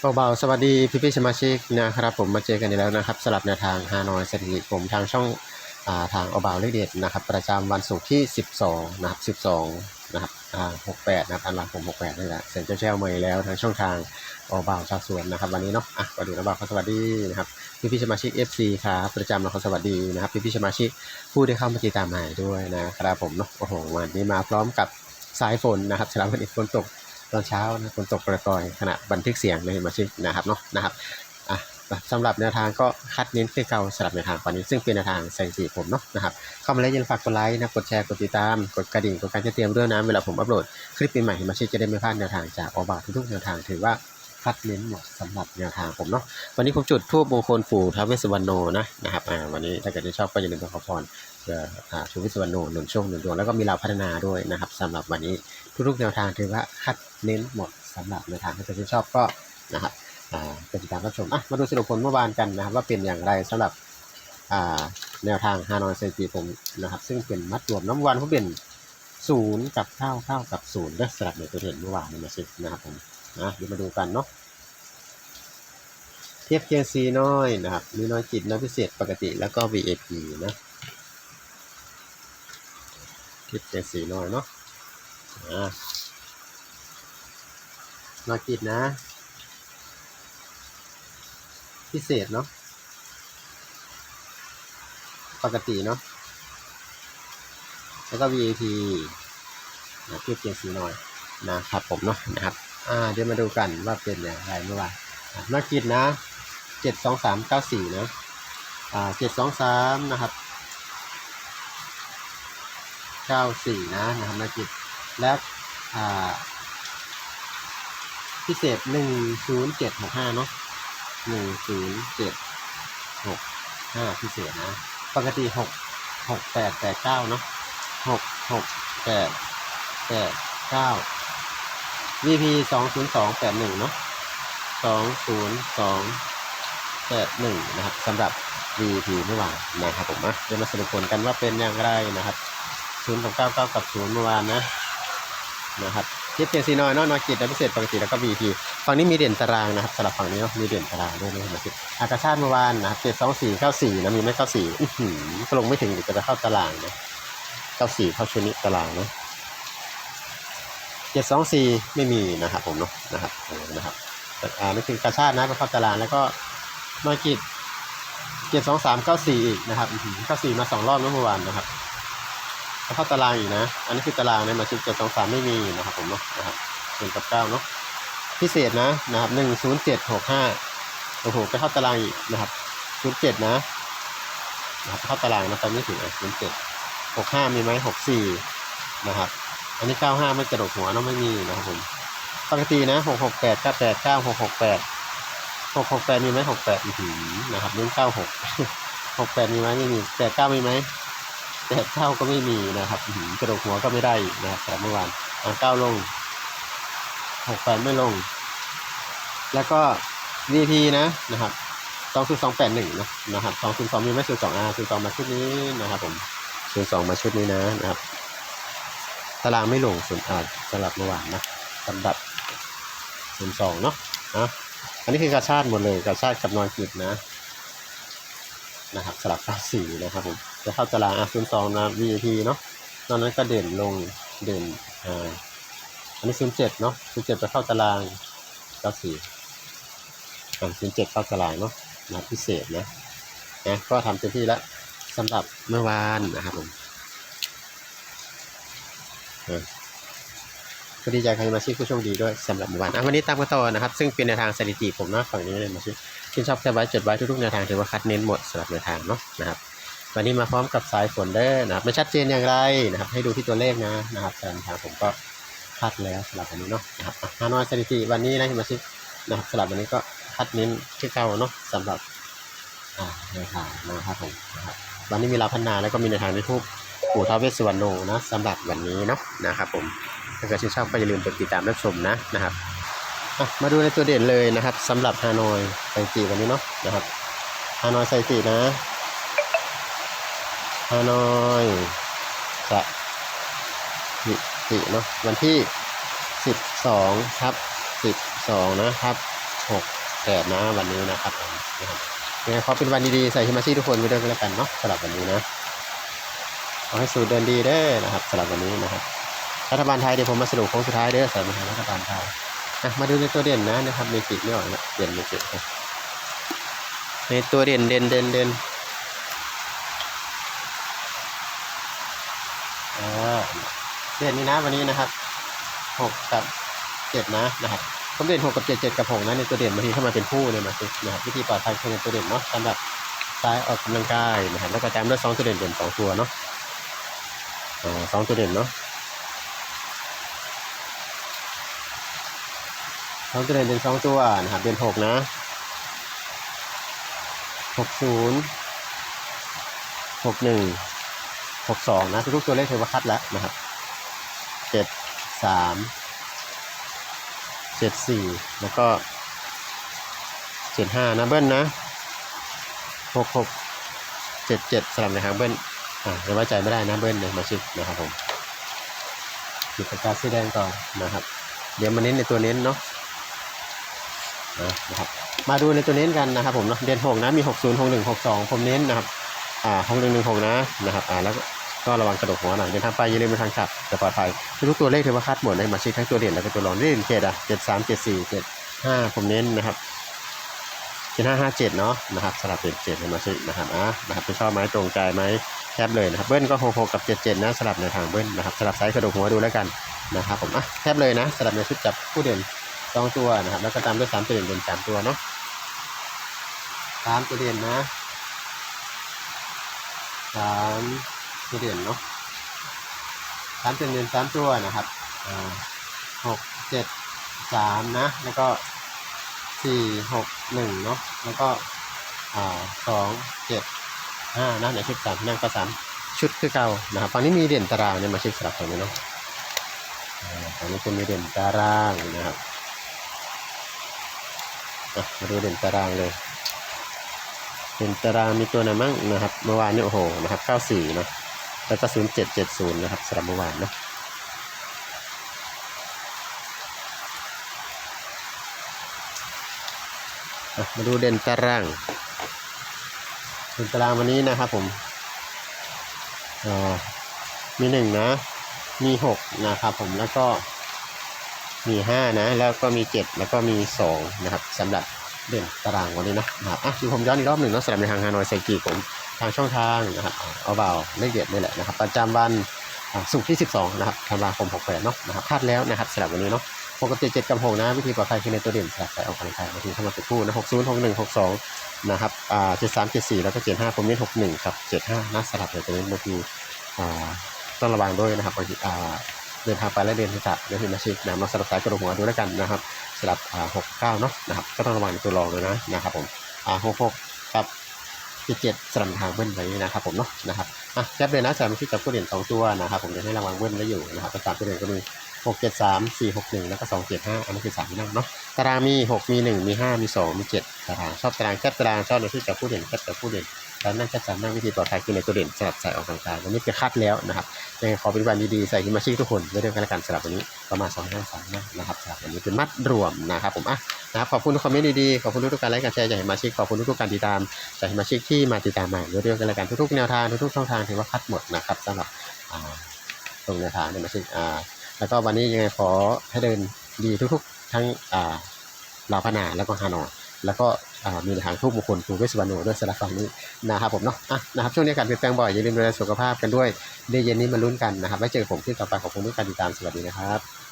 เบาๆสวัสดีพี่พี่ๆสมาชิกนะครับผมมาเจอกันอีกแล้วนะครับสลับแนวทางฮานอยสถิติผมทางช่องอ่าทางอบาเลขเด็ดนะครับ ประจำวันศุกร์ที่ 12 นะครับ 12 นะครับอ่า68 นะครับอันหลังผม 68นี่แหละเซ็นเจ้าแจ้วมาอีกแล้วทางช่องทางอบาชาวสวนนะครับ วันนี้เนาะอะก่อนอื่นอบาวขอสวัสดีนะครับพี่พี่ๆสมาชิก FC ครับประจำเราขอสวัสดีนะครับพี่พี่ๆสมาชิกผู้ที่เข้ามาติดตามใหม่ด้วยนะครับผมเนาะโอ้โหวันนี้มาพร้อมกับสายฝนนะครับสำหรับวันนี้ฝนตก ตอนเช้านะฝนตกปรกอยขณะบันทึกเสียงในมาชิกนะครับเนาะนะครับอะสำหรับแนวทางก็คัดเน้นคือเก่าสำหรับแนวทางวันนี้ซึ่งเป็นแนวทางแสงสีผมเนาะนะครับเข้ามาแล้วอย่าลืมฝากกดไลค์นะกดแชร์กดติดตามกดกระดิ่งกดการแจ้งเตือนด้วยนะเวลาผมอัปโหลดคลิปใหม่ให้มาชิกจะได้ไม่พลาดแนวทางจากออบาทุกๆแนวทางถือว่า คัดเน้นหมดสำหรับแนวทางผมเนาะวันนี้ผมจุดทูบมงคลปู่ท้าวเวสสุวรรณโนนะนะครับอ่าวันนี้ถ้าเกิดที่ชอบก็อย่าลืมไปขอพรเพื่ออ่าทูบเวสสุวรรณโนหนุนโชคหนุนดวงแล้วก็มีเราพัฒนาด้วยนะครับสำหรับวันนี้ทุกๆแนวทางถือว่าคัดเน้นหมดสำหรับแนวทางถ้าเกิดที่ชอบก็นะครับอ่าเป็นติดตามรับชมอะมาดูสรุปผลเมื่อวานกันนะครับว่าเป็นอย่างไรสำหรับอ่าแนวทางฮานอยเซตีผมนะครับ ซึ่งเป็นมัดรวมน้ำวันเขาเป็นศูนย์กับเก้าเก้ากับศูนย์ด้อสำหรับในตัวเด่นเมื่อวานนี้มาสินะครับผม นะเดี๋ยวมาดูกันเนาะเทียบเคียงซีน้อยนะครับมีน้อยจิตน้อยพิเศษปกติแล้วก็ VIP นะเทียบเคียงซีน้อยเนาะอ่ามากิดนะ พิเศษเนาะปกติเนาะแล้วก็ VAT นะเทียบเคียงสีน่อยนะครับผมเนาะนะครับ อ่าเดี๋ยวมาดูกันว่าเป็นอย่างไรเมื่อวานอะมากิดนะเจ็ดสองสามเก้าสี่นะอ่าเจ็ดสองสามนะครับเก้าสี่นะนะครับมากิดและอ่าพิเศษหนึ่งศูนย์เจ็ดหกห้าเนาะหนึ่งศูนย์เจ็ดหกห้าพิเศษนะ ปกติหกหกแปดแปดเก้าเนาะหกหกแปดแปดเก้า VP สองศูนย์สองแปดหนึ่งเนาะสองศูนย์สองแปดหนึ่งนะครับสำหรับ VP เมื่อวานนะครับผมนะเดี๋ยวมาสรุปผลกันว่าเป็นอย่างไรนะครับศูนย์กับเก้าเก้ากับศูนย์เมื่อวานนะนะครับเทียบเคียงซีนอยเนาะนอกิจและพิเศษปกติแล้วก็ BP ฝั่งนี้มีเด่นตารางนะครับสำหรับฝั่งนี้เนาะมีเด่นตารางด้วยนะครับอากาชาติเมื่อวานนะครับเจ็ดสองสี่เก้าสี่นะมีไม่เก้าสี่อื้อหือลงไม่ถึงเดี๋ยวจะเข้าตารางนะเก้าสี่เข้าชุดนี้ตารางนะ เจ็ดสองสี่ไม่มีนะครับผมเนาะนะครับเออนะครับแต่อ่าไม่ถึงกาชาตินะไปเข้าตารางแล้วก็นอยกิจเจ็ดสองสามเก้าสี่อีกนะครับเก้าสี่มาสองรอบเมื่อวานนะครับแล้วเข้าตารางอีกนะ อันนี้คือตารางเนี่ยมาชิดเจ็ดสองสามไม่มีนะครับผมเนาะนะครับหนึ่งกับเก้าเนาะพิเศษนะนะครับหนึ่งศูนย์เจ็ดหกห้าโอ้โหไปเข้าตารางอีกนะครับศูนย์เจ็ดนะนะครับเข้าตารางนะตอนนี้ถึงศูนย์เจ็ดหกห้ามีไหมหกสี่นะครับ อันนี้เก้าห้าไม่กระดกหัวเนาะไม่มีนะครับผม ปกตินะหกหกแปดเก้าแปดเก้าหกหกแปดหกหกแปดมีไหมหกแปดอือหือนะครับเน้นเก้าหกหกแปดมีไหมไม่มีแปดเก้ามีไหมแปดเก้าก็ไม่มีนะครับอื้อหือกระโดดหัวก็ไม่ได้นะครับแต่เมื่อวานอ่าเก้าลงหกแปดไม่ลง แล้วก็ VP นะนะครับสองศูนะนะครับสองศูนย์สองมีไหมศูนย์สองอาศูนย์สองมาชุดนี้นะครับผมศูนย์สองมาชุดนี้นะนะครับ ตารางไม่ลงศูนย์อาสำหรับเมื่อวานนะสำหรับศูนย์สองเนาะนะอันนี้คือกาชาติหมดเลยกาชาติกับนอนกิจนะนะครับสลับก้าสี่นะครับผมจะเข้าตารางอะศูนสองนะ VIP เนาะตอนนั้นก็เด่นลงเด่นอ่าอันนี้ศูนเจ็ดเนาะศูนเจ็ดไปเข้าตารางก้าสี่อ่าศูนเจ็ดเข้าตารางเนาะนะพิเศษนะนะก็ทำเต็มที่แล้วสำหรับเมื่อวานนะครับผม อะก็ดีใจใครมาชื่อผู้โชคดีด้วยสำหรับเมื่อวานอะวันนี้ตามกันต่อนะครับ ซึ่งเป็นในวทางสถิติผมนะฝั่งนี้เลยมาชื่อที่ชอบแคปไว้จดไว้ทุกๆแนวทางถือว่าคัดเน้นหมดสำหรับแนวทางเนาะนะครับวันนี้มาพร้อมกับสายฝนเด้อนะครับไม่ชัดเจนอย่างไรนะครับ ให้ดูที่ตัวเลขนะนะครับแนทางผมก็คัดแล้วสำหรับวันนี้เนาะนะครับฮานอยสถิติวันนี้นะมาชิกนะครับสำหรับวันนี้ก็คัดเน้นที่เก่าเนาะสำหรับอ่าแนวทางนะครับผมนะครับวันนี้มีลาพัฒนาแล้วก็มีแนวทางในทูป ปู่ท้าวเวสสุวรรณโนนะสำหรับวันนี้เนาะนะครับผมถ้าเกิดชื่นชอบก็อย่าลืมกดติดตามรับชมนะนะครับมาดูในตัวเด่นเลยนะครับสำหรับฮานอยไซตีวันนี้เนาะนะครับฮานอยไซตีนะฮานอยสถิติเนาะวันที่ 12ครับ12นะครับหกแปดนะวันนี้นะครับนะครับยังไงขอเป็นวันดีๆใส่ฮิมาชิทุกคนไปด้วยกันแล้วกันเนาะสำหรับวันนี้นะ ขอให้สูตรเดินดีเด้อนะครับสำหรับวันนี้นะครับรัฐบาลไทยเดี๋ยวผมมาสรุปโค้งสุดท้ายเด้อสำหรับรัฐบาลไทยอะมาดูในตัวเด่นนะนะครับเมจิกไม่ออกนะเด่นเมจิกในตัวเด่นเด่นเด่นเด่นอ่าเด่นนี้นะวันนี้นะครับหกกับเจ็ดนะนะครับผมเด่นหกกับเจ็ดเจ็ดกับหกนะในตัวเด่นบางทีเข้ามาเป็นคู่เลยมาสินะครับวิธีปลอดภัยคือในตัวเด่นเนาะสำหรับสายออกกำลังกายนะครับแล้วก็ตามด้วยสองตัวเด่นเด่นสองตัวเนาะ สองตัวเด่นเนาะสองตัวเด่นเป็นสองตัวนะครับเป็นหกนะหกศูนย์หกหนึ่งหกสองนะทุกตัวเลขถือว่าคัดแล้วนะครับเจ็ดสามเจ็ดสี่แล้วก็เจ็ดห้านะเบิ้ลนะหกหกเจ็ดเจ็ดสลับในทางเบิ้ล อ่าจะไว้ใจไม่ได้นะเบิ้ลเลยมาชิกนะครับผมหยิบปากกาสีแดงก่อนนะครับ เดี๋ยวมาเน้นในตัวเน้นเนาะนะครับมาดูในตัวเน้นกันนะครับผมเนาะเดือนหกนะมีหกศูนย์หกหนึ่งหกสองผมเน้นนะครับอ่าหกหนึ่งหนึ่งหกนะนะครับอ่าแล้วก็ระวังกระดกหัวหน่อยเดินทางไปอย่าลืมไปทางขับจะปลอดภัยทุกตัวเลขถือว่าคัดหมดเลยมาเช็คทั้งตัวเด่นแล้วก็ตัวรองเด่นเจ็ดอะเจ็ดสามเจ็ดสี่เจ็ดห้าผมเน้นนะครับ เจ็ดห้าห้าเจ็ดเนาะนะครับสลับเจ็ดเจ็ดมาเช็คนะครับอะนะครับจะชอบไหมตรงใจไหมแคบเลยนะครับเบิ้ลก็หกหกกับเจ็ดเจ็ดนะสลับในทางเบิ้ลนะครับสลับไซส์กระดูกหัวดูแล้วกันนะครับผมอะแคบเลยนะสลับในชุดจับผู้เด่นสองตัวนะครับแล้วก็ตามด้วยสามตัวเด่นเป็นสามตัวเนาะสามตัวเด่นนะสามตัวเด่นเนาะสามตัวเด่นสามตัวนะครับอ่าหกเจ็ดสามนะแล้วก็ สี่หกหนึ่งเนาะแล้วก็สองเจ็ดห้านะในชุดสามนั่งก็สามชุดคือเก่านะครับฝั่งนี้มีเด่นตารางเนี่ยมาเช็คสลับตรงนี้เนาะอ่าฝั่งนี้จะมีเด่นตารางนะครับมาดูเด่นตารางเลย เด่นตารางมีตัวไหนมั่งนะครับ เมื่อวานนี่โอ้โหนะครับ94นาะแล้วก็0770นะครับสำหรับเมื่อวานเนาะอะ มาดูเด่นตารางเด่นตารางวันนี้นะครับผมมีหนึ่งนะ มีหกนะครับผมแล้วก็มีห้านะ แล้วก็มีเจ็ดแล้วก็มีสองนะครับสำหรับเด่นตารางวันนี้นะนะครับอะดูผมย้อนอีกรอบหนึ่งนะสำหรับในทางฮานอยไซกีผมทางช่องทางนะครับเอาเบาเลขเด็ดนี่แหละนะครับประจำวันศุกร์ที่ 12 นะครับธันวาคม68เนาะนะครับพลาดแล้วนะครับสำหรับวันนี้เนาะ ปกติ7กับ6นะวิธีปลอดภัยคือในตัวเด่นสลับใส่ออกกำลังกายบางทีเข้ามาเป็นคู่นะ60 61 62นะครับอ่า73 74แล้วก็75ผมเน้น61กับ75นะสลับเลยตัวนี้บางทีอ่าต้องระวังด้วยนะครับบางทีอ่าเดินทางไปและเดินทางกลับเดินทางมาชิกนะมาสลับสายกระดูกหัวดูแล้วกันนะครับสลับอ่าหกเก้าเนาะนะครับก็ต้องระวังในตัวรองเลยนะนะครับผมอ่าหกหกกับเจ็ดเจ็ดสลับทางเบิ้ลไว้นะครับผมเนาะนะครับอะแคปเลยนะสามชิกกับผู้เด่นสองตัวนะครับผมจะให้ระวังเบิ้ลไว้อยู่นะครับประสามตัวเด่นก็มี หกเจ็ดสามสี่หกหนึ่งแล้วก็สองเจ็ดห้าอันนี้คือสามที่นั่งเนาะตารางมีหกมีหนึ่งมีห้ามีสองมีเจ็ดตารางชอบตารางแคปตารางชอบในที่กับผู้เด่นแคปกับผู้เด่นแล้วนั่งแคปสามนั่งวิธีปลอดภัยคือในตัวเด่นสลับใส่ออกกำลังกายวันนี้คือคัดแล้วนะครับยังไงขอเป็นวันดีๆใส่ฮิมาชิทุกคนไว้ด้วยกันแล้วกันสำหรับวันนี้ประมาณ2 5 3นะนะครับสำหรับวันนี้เป็นมัดรวมนะครับผมอะนะครับขอบคุณทุกคอมเมนต์ดีๆขอบคุณทุกการไลค์การแชร์จากฮิมาชิขอบคุณทุกๆการติดตามจากฮิมาชิที่มาติดตามมาไว้ด้วยกันแล้วกันทุกๆแนวทางทุกๆช่องทางถือว่าคัดหมดนะครับสำหรับอ่าตรงแนวทางฮิมาชิอ่า แล้วก็วันนี้ยังไงขอให้เดินดีทุกๆ ทั้งอ่าลาวพนาแล้วก็ฮานอยแล้วก็มีทางทุกบุคคลทูเวสวรรณโนด้วยสำหรับฝั่งนี้นะครับผมเนาะอะนะครับช่วงนี้อากาศเปลี่ยนแปลงบ่อยอย่าลืมดูแลสุขภาพกันด้วยเดี๋ยวเย็นนี้มาลุ้นกันนะครับไว้เจอผมที่ต่อไปขอบคุณทุกการติดตามสวัสดีนะครับ